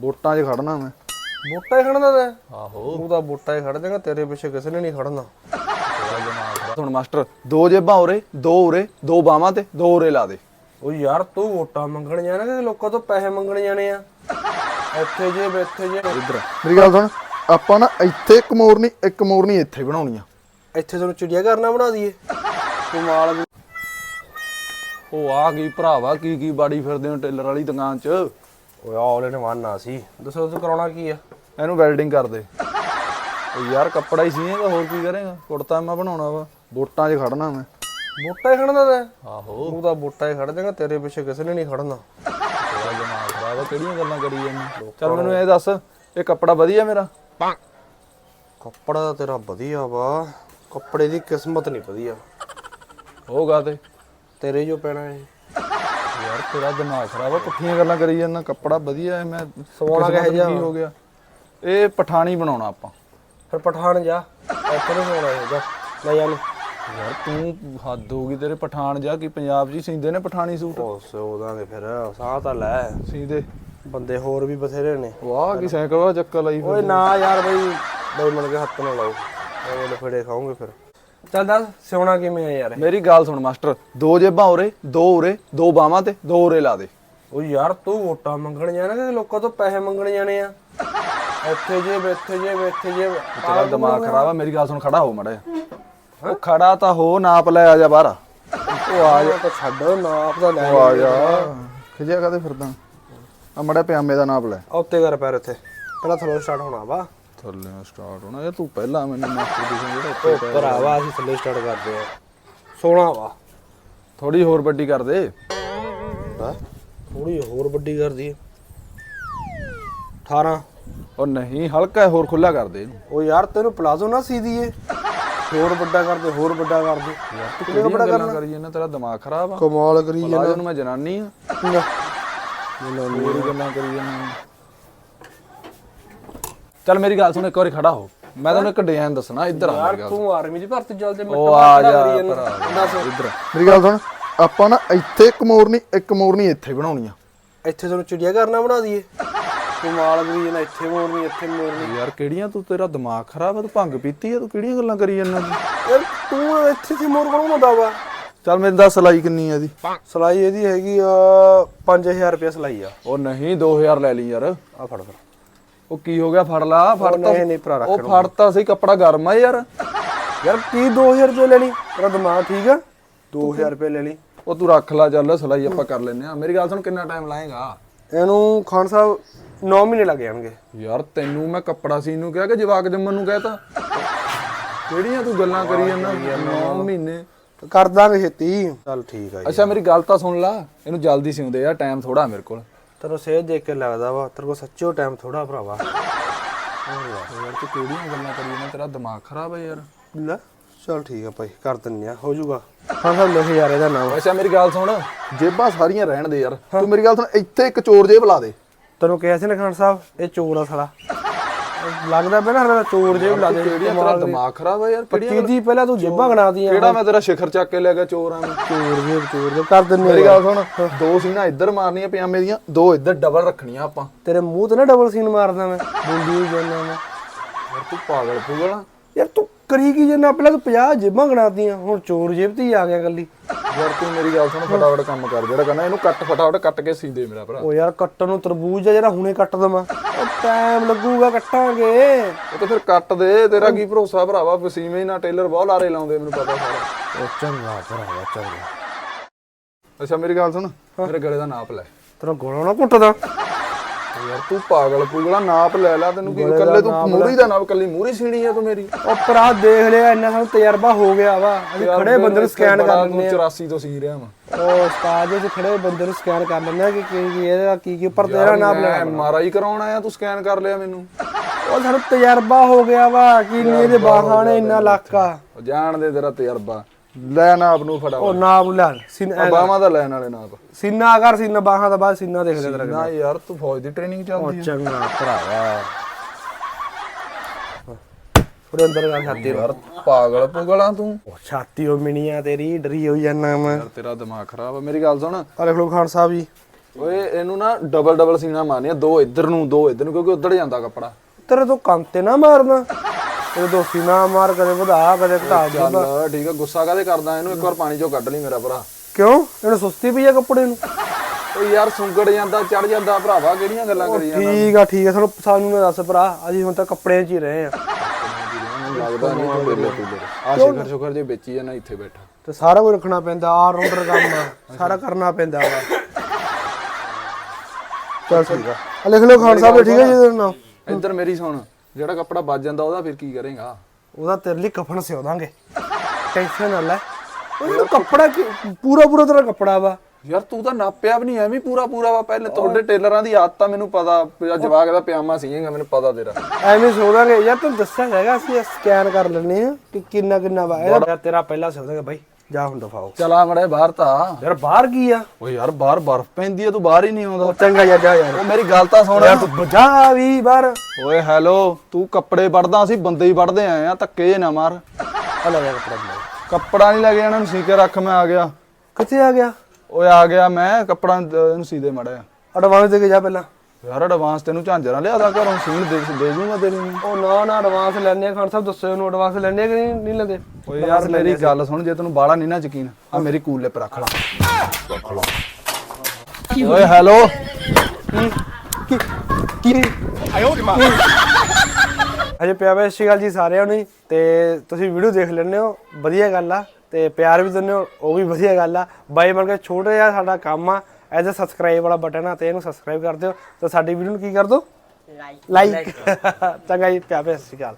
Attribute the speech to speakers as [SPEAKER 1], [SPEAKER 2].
[SPEAKER 1] ਵੋਟਾਂ 'ਚ ਖੜਨਾ ਮੈਂ।
[SPEAKER 2] ਬੋਟਾ ਹੀ ਖੜਨਾ ਤੈਂ?
[SPEAKER 1] ਆਹੋ।
[SPEAKER 2] ਤੂੰ ਤਾਂ ਬੋਟਾ ਹੀ ਖੜ ਜਾਏਗਾ ਤੇਰੇ ਪਿੱਛੇ ਕਿਸੇ ਨੇ ਨਹੀਂ ਖੜਨਾ।
[SPEAKER 1] ਹੁਣ ਮਾਸਟਰ ਦੋ ਜੇਬਾਂ ਉਰੇ ਦੋ ਉਰੇ ਦੋ ਬਾਹਾਂ ਤੇ ਦੋ ਉਰੇ ਲਾ ਦੇ।
[SPEAKER 2] ਉਹ ਯਾਰ ਤੂੰ ਵੋਟਾਂ ਮੰਗਣ ਜਾਣਾ ਕਿ ਲੋਕਾਂ ਤੋਂ ਪੈਸੇ ਮੰਗਣ ਜਾਣੇ ਆ? ਇੱਥੇ ਜੇ ਇੱਥੇ ਜੇ
[SPEAKER 1] ਇੱਧਰ। ਮੇਰੀ ਗੱਲ ਸੁਣ ਆਪਾਂ ਨਾ ਇੱਥੇ ਇੱਕ ਮੋਰਨੀ ਇੱਕ ਮੋਰਨੀ ਇੱਥੇ ਬਣਾਉਣੀ ਆ
[SPEAKER 2] ਇੱਥੇ ਤੁਹਾਨੂੰ ਚਿੜੀਆ ਕਰਨਾ ਬਣਾ ਦਈਏ। ਕਮਾਲ।
[SPEAKER 1] ਉਹ ਆ ਗਈ ਭਰਾਵਾ ਕੀ ਕੀ ਬਾੜੀ ਫਿਰਦੇ ਹੋ ਟੇਲਰ ਵਾਲੀ ਦੁਕਾਨ 'ਚ?
[SPEAKER 2] ਓਏ ਆਲ ਇਨ ਵਨ ਆ ਸੀ। ਦੱਸੋ ਤੁਸੀਂ ਕਰਾਉਣਾ ਕੀ ਆ?
[SPEAKER 1] ਇਹਨੂੰ ਵੈਲਡਿੰਗ ਕਰ ਦੇ। ਉਹ ਯਾਰ ਕੱਪੜਾ ਹੀ ਸੀਏਗਾ ਹੋਰ ਕੀ ਕਰੇਗਾ? ਕੁੜਤਾ ਮੈਂ ਬਣਾਉਣਾ ਵਾ ਵੋਟਾਂ 'ਚ ਖੜਨਾ ਮੈਂ।
[SPEAKER 2] ਬੋਟਾ ਹੀ ਖੜਨਾ ਤੈਂ?
[SPEAKER 1] ਆਹੋ।
[SPEAKER 2] ਤੂੰ ਤਾਂ ਬੋਟਾ ਹੀ ਖੜ ਜਾਏਗਾ ਤੇਰੇ ਪਿੱਛੇ ਕਿਸੇ ਨੇ ਨਹੀਂ ਖੜਨਾ।
[SPEAKER 1] ਤੇਰਾ ਦਿਮਾਗ ਖਰਾਬ ਆ ਕਿਹੜੀਆਂ ਗੱਲਾਂ ਕਰੀ ਜਾਂਦੇ? ਚੱਲ ਮੈਨੂੰ ਇਹ ਦੱਸ ਇਹ ਕੱਪੜਾ ਵਧੀਆ ਮੇਰਾ?
[SPEAKER 2] ਕੱਪੜਾ ਤਾਂ ਤੇਰਾ ਵਧੀਆ ਵਾ ਕੱਪੜੇ ਦੀ ਕਿਸਮਤ ਨਹੀਂ ਵਧੀਆ।
[SPEAKER 1] ਹੋਗਾ ਤੇ।
[SPEAKER 2] ਤੇਰੇ ਜੋ ਪੈਣਾ ਹੈ
[SPEAKER 1] ਯਾਰ ਤੇਰਾ ਦਿਮਾਗ ਖਰਾਬ ਆ ਪੁੱਠੀਆਂ ਗੱਲਾਂ ਕਰੀ ਜਾਂਦਾ ਕੱਪੜਾ ਵਧੀਆ ਹੈ ਮੈਂ
[SPEAKER 2] ਸਵਾਉਣਾ ਕਿਹੋ ਜਿਹਾ
[SPEAKER 1] ਕੀ ਹੋ ਗਿਆ? ਇਹ ਪਠਾਣੀ ਬਣਾਉਣਾ ਆਪਾਂ।
[SPEAKER 2] ਫਿਰ ਪਠਾਨ ਜਾ ਇੱਥੇ ਨਹੀਂ ਹੋਣਾ ਇਹ ਜਾ ਲੈ ਜਾ ਨੂੰ
[SPEAKER 1] ਯਾਰ ਤੂੰ ਹੱਦ ਹੋ ਗਈ ਤੇਰੇ ਪਠਾਨ ਜਾ ਕੀ ਪੰਜਾਬ 'ਚ ਹੀ ਸਿੰਦੇ ਨੇ ਪਠਾਣੀ ਸੂਟ?
[SPEAKER 2] ਉਸ ਉਹਦਾਂਗੇ ਫਿਰ ਸਾਹ ਤਾਂ ਲੈ।
[SPEAKER 1] ਸਿੰਦੇ।
[SPEAKER 2] ਬੰਦੇ ਹੋਰ ਵੀ ਬਥੇਰੇ ਨੇ।
[SPEAKER 1] ਵਾਹ ਕੀ ਸਾਈਕਲ ਵਾ ਚੱਕਰ ਲਈ
[SPEAKER 2] ਓਏ ਨਾ ਯਾਰ ਬਈ ਬਈ ਮਨ ਕੇ ਹੱਥ ਨਾ ਲਾਓ। ਐਵੇਂ ਲਫੜੇ ਖਾਓਗੇ ਫਿਰ। ਚੱਲ ਦੱਸ ਸਿਉਣਾ ਕਿਵੇਂ ਆ ਯਾਰ
[SPEAKER 1] ਮੇਰੀ ਗੱਲ ਸੁਣ ਮਾਸਟਰ ਦੋ ਜੇਬਾਂ ਉਰੇ ਦੋ ਉਰੇ ਦੋ ਬਾਹਾਂ ਤੇ ਦੋ ਉਰੇ ਲਾ ਦੇ।
[SPEAKER 2] ਉਹ ਯਾਰ ਤੂੰ ਵੋਟਾਂ ਮੰਗਣ ਜਾਣਾ ਕਿ ਲੋਕਾਂ ਤੋਂ ਪੈਸੇ ਮੰਗਣ ਜਾਣੇ ਆ। ਇੱਥੇ ਜੇ ਇੱਥੇ ਜੇ ਇੱਥੇ ਜੇ
[SPEAKER 1] ਤੇਰਾ ਦਿਮਾਗ ਖਰਾਬ ਆ ਮੇਰੀ ਗੱਲ ਸੁਣ ਖੜਾ ਹੋ ਮੜਾ ਉਹ ਖੜਾ ਤਾਂ ਹੋ ਨਾਪ ਲੈ ਆ ਜਾ ਬਾਹਰ।
[SPEAKER 2] ਉਹ ਆ ਜਾ ਤਾਂ ਛੱਡ ਨਾਪ ਦਾ ਲੈ
[SPEAKER 1] ਆ ਜਾ। ਖਿਜਿਆ ਕਾਦੇ ਫਿਰਦਾ? ਆ ਮੜਾ ਪਜਾਮੇ ਦਾ ਨਾਪ ਲੈ।
[SPEAKER 2] ਉੱਤੇ ਕਰ ਪੈਰ ਇੱਥੇ। ਪਹਿਲਾਂ ਥੱਲੇ ਸਟਾਰਟ ਹੋਣਾ ਵਾ।
[SPEAKER 1] ਥੱਲੇ ਸਟਾਰਟ ਹੋਣਾ। ਇਹ ਤੂੰ ਪਹਿਲਾਂ ਮੈਨੂੰ ਮਾਸਟਰ ਦੀ ਜਿਹੜਾ ਉੱਤੇ
[SPEAKER 2] ਉਹ ਭਰਾਵਾ ਅਸੀਂ ਥੱਲੇ ਸਟਾਰਟ ਕਰਦੇ ਆ ਸੋਹਣਾ ਵਾ।
[SPEAKER 1] ਥੋੜੀ ਹੋਰ ਵੱਡੀ ਕਰ ਦੇ।
[SPEAKER 2] ਥੋੜੀ ਹੋਰ ਵੱਡੀ ਕਰਦੀ 18
[SPEAKER 1] ਉਹ ਨਹੀਂ ਹਲਕਾ ਹੋਰ ਖੁੱਲਾ ਕਰ ਦੇ ਇਹਨੂੰ।
[SPEAKER 2] ਉਹ ਯਾਰ ਤੈਨੂੰ ਪਲਾਜ਼ੋ ਨਾ ਸੀ ਦਈਏ ਹੋਰ ਵੱਡਾ ਕਰਦੇ ਹੋਰ ਵੱਡਾ ਕਰਦੇ
[SPEAKER 1] ਯਾਰ ਤੂੰ ਕਿਹੜੀਆਂ ਗੱਲਾਂ ਕਰੀ ਜਾਂਦਾ ਤੇਰਾ ਦਿਮਾਗ ਖਰਾਬ ਆ।
[SPEAKER 2] ਕਮਾਲ ਕਰੀ
[SPEAKER 1] ਪਲਾਜੋ ਨੂੰ ਮੈਂ ਜਨਾਨੀ ਆ।
[SPEAKER 2] ਜਾਂਦਾ
[SPEAKER 1] ਹੀ ਗੱਲਾਂ ਕਰੀ ਜਾਂਦਾ ਚੱਲ ਮੇਰੀ ਗੱਲ ਸੁਣ ਇੱਕ ਵਾਰੀ ਖੜਾ ਹੋ। ਮੈਂ ਤੈਨੂੰ ਇੱਕ ਡਿਜ਼ਾਈਨ ਦੱਸਣਾ ਇੱਧਰ ਆ
[SPEAKER 2] ਯਾਰ
[SPEAKER 1] ਮੇਰੀ ਗੱਲ
[SPEAKER 2] ਤੂੰ ਆਰਮੀ 'ਚ ਭਰਤੀ ਚੱਲ ਤੇ
[SPEAKER 1] ਉਹ ਆ ਜਾ ਭਰਾ ਇੱਧਰ। ਮੇਰੀ ਗੱਲ ਸੁਣ ਆਪਾਂ ਨਾ ਇੱਥੇ ਇੱਕ ਮੋਰਨੀ ਇੱਕ ਮੋਰਨੀ ਇੱਥੇ ਬਣਾਉਣੀ ਆ
[SPEAKER 2] ਇੱਥੇ ਤੁਹਾਨੂੰ ਚਿੜੀਆ ਕਰਨਾ ਬਣਾ ਦਈਏ। ਕਮਾਲ ਕਰੀ ਜਾਂਦਾ ਇੱਥੇ ਮੋਰਨੀ ਇੱਥੇ ਮੋਰਨੀ
[SPEAKER 1] ਯਾਰ ਕਿਹੜੀਆਂ ਤੂੰ ਤੇਰਾ ਦਿਮਾਗ ਖਰਾਬ ਆ ਤੂੰ ਭੰਗ ਪੀਤੀ ਆ ਤੂੰ ਕਿਹੜੀਆਂ ਗੱਲਾਂ ਕਰੀ ਜਾਂਦਾ ਤੂੰ?
[SPEAKER 2] ਯਾਰ ਤੂੰ ਇੱਥੇ ਸੀ ਮੋਰ ਬਣਾਉਂਦਾ ਵਾ।
[SPEAKER 1] ਚੱਲ ਮੈਨੂੰ ਦੱਸ ਸਲਾਈ ਕਿੰਨੀ ਆ ਇਹਦੀ?
[SPEAKER 2] ਸਲਾਈ ਇਹਦੀ ਹੈਗੀ ਆ 5000 ਰੁਪਏ ਸਲਾਈ ਆ।
[SPEAKER 1] ਉਹ ਨਹੀਂ 2000 ਲੈ ਲਈ ਯਾਰ।
[SPEAKER 2] ਆ ਫੜ ਫੜ।
[SPEAKER 1] ਉਹ ਕੀ ਹੋ ਗਿਆ? ਫੜ ਲਾ ਫੜ ਤਾਂ
[SPEAKER 2] ਨਹੀਂ ਨਹੀਂ ਭਰਾ ਰੱਖ
[SPEAKER 1] ਉਹ ਫੜਤਾ ਸੀ ਕੱਪੜਾ ਗਰਮ ਆ ਯਾਰ।
[SPEAKER 2] ਯਾਰ ਕੀ 2000 ਰੁਪਏ ਲੈਣੀ ਤੇਰਾ ਦਿਮਾਗ ਠੀਕ ਆ? 2000 ਰੁਪਏ ਲੈ ਲਈ।
[SPEAKER 1] ਉਹ ਤੂੰ ਰੱਖ ਲਾ ਚੱਲ ਸਲਾਈ ਆਪਾਂ ਕਰ ਲੈਨੇ ਆ ਮੇਰੀ ਗੱਲ ਸੁਣ ਕਿੰਨਾ ਟਾਈਮ ਲਾਏਗਾ?
[SPEAKER 2] ਇਹਨੂੰ ਖਾਨ ਸਾਹਿਬ 9 ਮਹੀਨੇ ਲੱਗ ਜਾਣਗੇ।
[SPEAKER 1] ਯਾਰ ਤੈਨੂੰ ਮੈਂ ਕੱਪੜਾ ਸੀਨ ਨੂੰ ਕਿਹਾ ਕਿ ਜਵਾਕ ਜੰਮਣ ਨੂੰ ਕਹਿਤਾ। ਕਿਹੜੀਆਂ ਤੂੰ ਗੱਲਾਂ ਕਰੀ ਜਾਂਦਾ? 9 ਮਹੀਨੇ।
[SPEAKER 2] ਕਰ ਦਾਂਗੇ ਛੇਤੀ। ਚੱਲ ਠੀਕ ਆ ਜੀ
[SPEAKER 1] ਅੱਛਾ ਮੇਰੀ ਗੱਲ ਤਾਂ ਸੁਣ ਲਾ। ਇਹਨੂੰ ਜਲਦੀ ਸਿਉਂਦੇ ਆ ਟਾਈਮ ਥੋੜਾ ਮੇਰੇ ਕੋਲ।
[SPEAKER 2] ਤੈਨੂੰ ਸੇਧ ਦੇਖ ਕੇ ਲੱਗਦਾ ਵਾ ਤੇਰੇ ਕੋਲ ਸੱਚੋ ਟਾਈਮ ਥੋੜਾ ਭਰਾਵਾ।
[SPEAKER 1] ਯਾਰ ਤੂੰ ਕਿਹੜੀਆਂ ਗੱਲਾਂ ਕਰੀ ਜਾਂਦਾ ਤੇਰਾ ਦਿਮਾਗ ਖਰਾਬ ਹੈ ਯਾਰ।
[SPEAKER 2] ਲੈ ਚੱਲ ਠੀਕ ਆ ਭਾਈ ਕਰ ਦਿੰਨੇ ਆ ਹੋ ਜਾਊਗਾ। ਖਾਨ ਸਾਹਿਬ ਲਿਖ ਯਾਰ ਇਹਦਾ ਨਾਮ।
[SPEAKER 1] ਅੱਛਾ ਮੇਰੀ ਗੱਲ ਸੁਣ। ਜੇਬਾਂ ਸਾਰੀਆਂ ਰਹਿਣ ਦੇ ਯਾਰ। ਤੂੰ ਮੇਰੀ ਗੱਲ ਸੁਣ ਇੱਥੇ ਇੱਕ ਚੋਰ ਜੇਬ ਲਾ ਦੇ।
[SPEAKER 2] ਤੈਨੂੰ ਕਿਹਾ ਸੀ ਨਾ ਖਾਨ ਸਾਹਿਬ ਇਹ ਚੋਰ ਆ ਸਾਲਾ। ਲੱਗਦਾ ਪਿਆ ਨਾ ਚੋਰ ਜੇ ਲਾ ਦੇ
[SPEAKER 1] ਕਿਹੜੀਆਂ ਤੇਰਾ ਦਿਮਾਗ ਖਰਾਬ ਹੈ ਯਾਰ ਕਿਹੜੀਆਂ
[SPEAKER 2] ਕਿਹਦੀ ਪਹਿਲਾਂ ਤੂੰ ਜੇਬਾਂ ਗਣਾਦੀਆਂ
[SPEAKER 1] ਕਿਹੜਾ ਮੈਂ ਤੇਰਾ ਸ਼ਿਖਰ ਚੱਕ ਕੇ ਲੈ ਗਿਆ ਚੋਰਾਂ ਨੂੰ?
[SPEAKER 2] ਚੋਰ ਜੇ ਚੋਰ ਜੇ ਕਰ ਦਿੰਨੇ
[SPEAKER 1] ਮੇਰੀ ਗੱਲ ਸੁਣ ਦੋ ਸੀਨਾ ਇੱਧਰ ਮਾਰਨੀਆਂ ਪਜਾਮੇ ਦੀਆਂ ਦੋ ਇੱਧਰ ਡਬਲ ਰੱਖਣੀਆਂ ਆਪਾਂ।
[SPEAKER 2] ਤੇਰੇ ਮੂੰਹ ਤੇ ਨਾ ਡਬਲ ਸੀਨ ਮਾਰਦਾ ਮੈਂ ਬੁੰਦੀ ਜਾਂਦਾ ਮੈਂ
[SPEAKER 1] ਯਾਰ ਤੂੰ ਪਾਗਲ ਫੁਗਲ ਆ।
[SPEAKER 2] ਯਾਰ ਤੂੰ ਕਰੀ ਕੀ ਜਨਾ ਪਹਿਲਾਂ ਤੂੰ 50 ਜੇਬਾਂ ਗਣਾਤੀਆਂ ਹੁਣ ਚੋਰ ਜੇਬ ਤੇ ਹੀ ਆ ਗਿਆ ਕੱਲੀ
[SPEAKER 1] ਯਾਰ ਤੂੰ ਮੇਰੀ ਗੱਲ ਸੁਣ ਫਟਾਫਟ ਕੰਮ ਕਰ ਜਿਹੜਾ ਕਹਿੰਦਾ ਇਹਨੂੰ ਕੱਟ ਫਟਾਫਟ ਕੱਟ ਕੇ ਸੀ ਦੇ ਮੇਰਾ ਭਰਾ।
[SPEAKER 2] ਉਹ ਯਾਰ ਕੱਟਣ ਨੂੰ ਤਰਬੂਜ ਆ ਜਿਹੜਾ ਹੁਣੇ ਕੱਟ ਦਵਾਂ। ਉਹ ਟਾਈਮ ਲੱਗੂਗਾ ਕੱਟਾਂਗੇ।
[SPEAKER 1] ਉਹ ਤੇ ਫਿਰ ਕੱਟ ਦੇ ਤੇਰਾ ਕੀ ਭਰੋਸਾ ਭਰਾਵਾ ਵਸੀਵੇਂ ਨਾ ਟੇਲਰ ਬਹੁਤ ਲਾਰੇ ਲਾਉਂਦੇ ਮੈਨੂੰ ਪਤਾ ਸਾਰਾ।
[SPEAKER 2] ਉਹ ਚੰਗਾ ਭਰਾਵਾ ਚੰਗਾ।
[SPEAKER 1] ਅੱਛਾ ਮੇਰੀ ਗੱਲ ਸੁਣ ਮੇਰੇ ਗਲੇ ਦਾ ਨਾਪ ਲੈ।
[SPEAKER 2] ਤੇਰਾ ਗੋਲਾ ਨਾ ਘੁੱਟਦਾ।
[SPEAKER 1] ਉਹ ਯਾਰ ਤੂੰ ਪਾਗਲ ਪੂਗਲਾ ਨਾਪ ਲੈ ਲੈ ਤੈਨੂੰ ਕੀ ਕੱਲੇ ਤੂੰ ਮੂਰੀ ਦਾ ਨਾਪ ਕੱਲੀ ਮੂਰੀ ਸੀਣੀ ਆ ਤੂੰ ਮੇਰੀ।
[SPEAKER 2] ਉਹ ਭਰਾ ਦੇਖ ਲਿਆ ਇੰਨਾ ਸਾਨੂੰ ਤਜਰਬਾ ਹੋ ਗਿਆ ਵਾ। ਅਸੀਂ ਖੜੇ ਬੰਦੇ ਨੂੰ ਸਕੈਨ ਕਰ ਲੈਂਦੇ ਆ।
[SPEAKER 1] 84 ਤੋਂ ਸੀ ਰਿਹਾ ਮੈਂ
[SPEAKER 2] ਉਹ ਉਸਤਾਦ ਜੀ ਖੜੇ ਬੰਦੇ ਨੂੰ ਸਕੈਨ ਕਰ ਲੈਂਦੇ ਆ ਕਿ ਕੀ ਕੀ ਇਹਦਾ ਕੀ ਕੀ ਉੱਪਰ ਤੇਰਾ ਨਾਮ ਲੈਣਾ
[SPEAKER 1] ਐਮਆਰਆਈ ਕਰਾਉਣ ਆਇਆ ਤੂੰ ਸਕੈਨ ਕਰ ਲਿਆ ਮੈਨੂੰ।
[SPEAKER 2] ਉਹ ਸਾਨੂੰ ਤਜਰਬਾ ਹੋ ਗਿਆ ਵਾ ਕਿ ਇੰਨੇ ਦੇ ਬਾਹਾਂ ਨੇ ਇੰਨਾ
[SPEAKER 1] ਜਾਣ ਦੇ ਤੇਰਾ ਤਜਰਬਾ। ਲੈ ਨਾਪ ਨੂੰ ਫਟਾਫਟ
[SPEAKER 2] ਉਹ ਨਾਮ ਲੈ ਸੀਨਾ
[SPEAKER 1] ਬਾਹਾਂ ਦਾ ਲੈਣ ਵਾਲੇ ਨਾਪ।
[SPEAKER 2] ਸੀਨਾ ਕਰ ਸੀਨਾ ਬਾਹਾਂ ਦਾ ਬਾਅਦ ਸੀਨਾ ਦੇਖ ਲੈ ਤੇਰਾ
[SPEAKER 1] ਨਾ ਯਾਰ ਤੂੰ ਫੌਜ ਦੀ ਟ੍ਰੇਨਿੰਗ ਚੱਲਦੀ ਹੈ
[SPEAKER 2] ਚੰਗਾ ਭਰਾਵਾ ਉਹਦੇ ਅੰਦਰ ਗੱਲ ਛਾਤੀ
[SPEAKER 1] ਯਾਰ ਪਾਗਲ ਪੁਗਲਾ ਤੂੰ।
[SPEAKER 2] ਉਹ ਛਾਤੀ ਉਹ ਮਿਣੀਆਂ ਤੇਰੀ ਡਰੀ ਹੋਈ ਜਾਨਾ ਮੈਂ
[SPEAKER 1] ਯਾਰ ਤੇਰਾ ਦਿਮਾਗ ਖਰਾਬ ਆ। ਮੇਰੀ ਗੱਲ ਸੁਣ।
[SPEAKER 2] ਆ ਲਓ ਖਾਨ ਸਾਹਿਬ ਜੀ।
[SPEAKER 1] ਓਏ ਇਹਨੂੰ ਨਾ ਡਬਲ ਡਬਲ ਸੀਨਾ ਮਾਰਨੀਆਂ ਦੋ ਇੱਧਰ ਨੂੰ ਦੋ ਇੱਧਰ ਨੂੰ ਕਿਉਂਕਿ ਉੱਧਰ ਜਾਂਦਾ ਕੱਪੜਾ।
[SPEAKER 2] ਤੇਰੇ ਤੋਂ ਕੰਨ ਤੇ ਨਾ ਮਾਰਨਾ। ਤੇਰੇ ਦੋਸਤੀ ਨਾ ਮਾਰ ਕਦੇ ਵਧਾ ਕਦੇ ਘਟਾ ਦੇ
[SPEAKER 1] ਚੱਲ ਠੀਕ ਆ ਗੁੱਸਾ ਕਾਹਦੇ ਕਰਦਾ? ਇਹਨੂੰ ਇੱਕ ਵਾਰ ਪਾਣੀ ਚੋਂ ਕੱਢ ਲਈ ਮੇਰਾ ਭਰਾ।
[SPEAKER 2] ਕਿਉਂ? ਇਹਨੂੰ ਸੁਸਤੀ ਪਈ ਆ ਕੱਪੜੇ ਨੂੰ?
[SPEAKER 1] ਓ ਯਾਰ ਸੁੰਗੜ ਜਾਂਦਾ ਚੜ ਜਾਂਦਾ ਭਰਾਵਾ ਕਿਹੜੀਆਂ ਗੱਲਾਂ ਕਰੀ ਜਾਂਦਾ?
[SPEAKER 2] ਠੀਕ ਆ ਠੀਕ ਆ। ਸਾਨੂੰ ਸਾਨੂੰ ਨਾ ਦੱਸ ਭਰਾ ਅਸੀਂ ਹੁਣ ਤਾਂ ਕੱਪੜਿਆਂ 'ਚ ਹੀ ਰਹੇ ਆ।
[SPEAKER 1] ਲੱਗਦਾ ਨਹੀਂ ਤੂੰ ਬੇਲੇ ਤੂੰ ਆ ਸ਼ੁਖਰ ਜੇ ਵੇਚੀ ਜਾਂਦਾ ਇੱਥੇ ਬੈਠਾ।
[SPEAKER 2] ਤੇ ਸਾਰਾ ਕੁਝ ਰੱਖਣਾ ਪੈਂਦਾ ਆਲ ਰਾਉਂਡਰ ਕੰਮ ਸਾਰਾ ਕਰਨਾ ਪੈਂਦਾ ਵਾ। ਚਲ ਠੀਕ ਆ। ਆ ਲਿਖ ਲਓ ਖਾਨ ਸਾਹਿਬ ਠੀਕ ਹੈ ਜੀ ਇਹਦਾ ਨਾਮ
[SPEAKER 1] ਇੱਧਰ ਮੇਰੀ ਸੁਣ। ਜਿਹੜਾ ਕੱਪੜਾ ਵੱਜ ਜਾਂਦਾ ਉਹਦਾ ਫਿਰ ਕੀ ਕਰੇਗਾ?
[SPEAKER 2] ਉਹਦਾ ਤੇਰੇ ਲਈ ਕਫਨ ਸਿਉ ਦਾਂਗੇ ਟੈਨਸ਼ਨ ਨਾ ਲੈ। ਉਹ ਕੱਪੜਾ ਕੀ- ਪੂਰਾ ਪੂਰਾ ਤੇਰਾ ਕੱਪੜਾ ਵਾ।
[SPEAKER 1] ਯਾਰ ਤੂੰ ਤਾਂ ਨਾਪਿਆ ਵੀ ਨਹੀਂ ਐਵੇਂ ਪੂਰਾ ਪੂਰਾ ਵਾ। ਪਹਿਲੇ ਤੁਹਾਡੇ ਟੇਲਰਾਂ ਦੀ ਆਦਤ ਆ ਮੈਨੂੰ ਪਤਾ ਜਵਾਕ ਦਾ ਪਜਾਮਾ ਸੀਏਗਾ ਮੈਨੂੰ ਪਤਾ ਤੇਰਾ।
[SPEAKER 2] ਐਵੇਂ ਸਿਉ ਦਾਂਗੇ ਯਾਰ ਤੈਨੂੰ ਦੱਸਿਆ ਹੈਗਾ ਅਸੀਂ ਸਕੈਨ ਕਰ ਲੈਣੇ ਆ ਕਿ ਕਿੰਨਾ ਕਿੰਨਾ ਵਾ। ਇਹਦਾ ਤੇਰਾ ਪਹਿਲਾ ਸਿਉ ਦਾਂਗੇ ਬਾਈ। ਜਾ ਹੁਣ ਦਫਾਓ
[SPEAKER 1] ਚਲਾ ਮੜੇ ਬਾਹਰ ਤਾਂ।
[SPEAKER 2] ਯਾਰ ਬਾਹਰ ਕੀ ਆ?
[SPEAKER 1] ਓ ਯਾਰ ਬਾਹਰ ਬਰਫ਼ ਪੈਂਦੀ ਆ ਤੂੰ ਬਾਹਰ ਹੀ ਨਹੀਂ ਆਉਂਦਾ।
[SPEAKER 2] ਚੰਗਾ ਯਾਰ ਜਾ ਯਾਰ।
[SPEAKER 1] ਉਹ ਮੇਰੀ ਗੱਲ ਤਾਂ ਸੁਣ।
[SPEAKER 2] ਯਾਰ ਤੂੰ ਬਜਾ ਵੀ ਬਾਹਰ।
[SPEAKER 1] ਓਏ ਹੈਲੋ ਤੂੰ ਕੱਪੜੇ ਵੜਦਾ ਅਸੀਂ ਬੰਦੇ ਹੀ ਵੜਦੇ ਆਏ ਆ ਧੱਕੇ ਜੇ ਨਾ ਮਾਰ।
[SPEAKER 2] ਆ ਲੈ ਜਾ ਕੱਪੜਾ ਲੈ
[SPEAKER 1] ਕੱਪੜਾ ਨਹੀਂ ਲੱਗੇ ਇਹਨਾਂ ਨੂੰ ਸੀ ਕੇ ਰੱਖ ਮੈਂ ਆ ਗਿਆ।
[SPEAKER 2] ਕਿੱਥੇ ਆ ਗਿਆ?
[SPEAKER 1] ਓਏ ਆ ਗਿਆ ਮੈਂ ਕੱਪੜਾ ਇਹਨੂੰ ਸੀ ਦੇ ਮੜਿਆ
[SPEAKER 2] ਐਡਵਾਂਸ ਦੇ ਕੇ ਜਾ ਪਹਿਲਾਂ।
[SPEAKER 1] ਯਾਰ ਐਡਵਾਂਸ ਤੈਨੂੰ ਝਾਂਜਰਾਂ ਲਿਆਦਾ ਘਰੋਂ ਸੀਨ ਦੇ ਦੇ ਦੂੰਗਾ ਤੇਰੀ ਨੂੰ
[SPEAKER 2] ਉਹ ਨਾ ਨਾ ਐਡਵਾਂਸ ਲੈਣੇ ਆ ਖਾਨ ਸਾਹਿਬ ਦੱਸੋ ਇਹਨੂੰ ਐਡਵਾਂਸ ਲੈਣੇ ਆ ਕਿ ਨਹੀਂ ਨਹੀਂ ਲੈਂਦੇ?
[SPEAKER 1] ਓਏ ਯਾਰ ਮੇਰੀ ਗੱਲ ਸੁਣ ਜੇ ਤੈਨੂੰ ਬਾਲਾ ਨਹੀਂ ਨਾ ਯਕੀਨ ਆ ਮੇਰੀ ਕੂਲ ਲਿਪ ਰੱਖ ਲਾ। ਓਏ ਹੈਲੋ?
[SPEAKER 2] ਕੀ ਕੀ ਅਜੇ ਪਿਆ ਵੇ ਸਤਿ ਸ਼੍ਰੀ ਅਕਾਲ ਜੀ ਸਾਰਿਆਂ ਨੂੰ। ਤੇ ਤੁਸੀਂ ਵੀਡੀਓ ਦੇਖ ਲੈਂਦੇ ਹੋ ਵਧੀਆ ਗੱਲ ਆ ਤੇ ਪਿਆਰ ਵੀ ਦਿੰਦੇ ਹੋ ਉਹ ਵੀ ਵਧੀਆ ਗੱਲ ਆ। ਬਾਈ ਬਣ ਕੇ ਛੋਟਾ ਜਿਹਾ ਸਾਡਾ ਕੰਮ ਆ ਐਜ਼ ਅ ਸਬਸਕ੍ਰਾਈਬ ਵਾਲਾ ਬਟਨ ਆ ਤੇ ਇਹਨੂੰ ਸਬਸਕ੍ਰਾਈਬ ਕਰ ਦਿਓ ਤੇ ਸਾਡੀ ਵੀਡੀਓ ਨੂੰ ਕੀ ਕਰ ਦਿਓ ਲਾਈਕ ਲਾਈਕ ਚੰਗਾ ਜੀ ਪਿਆ ਵੇ ਸਤਿ ਸ਼੍ਰੀ ਅਕਾਲ।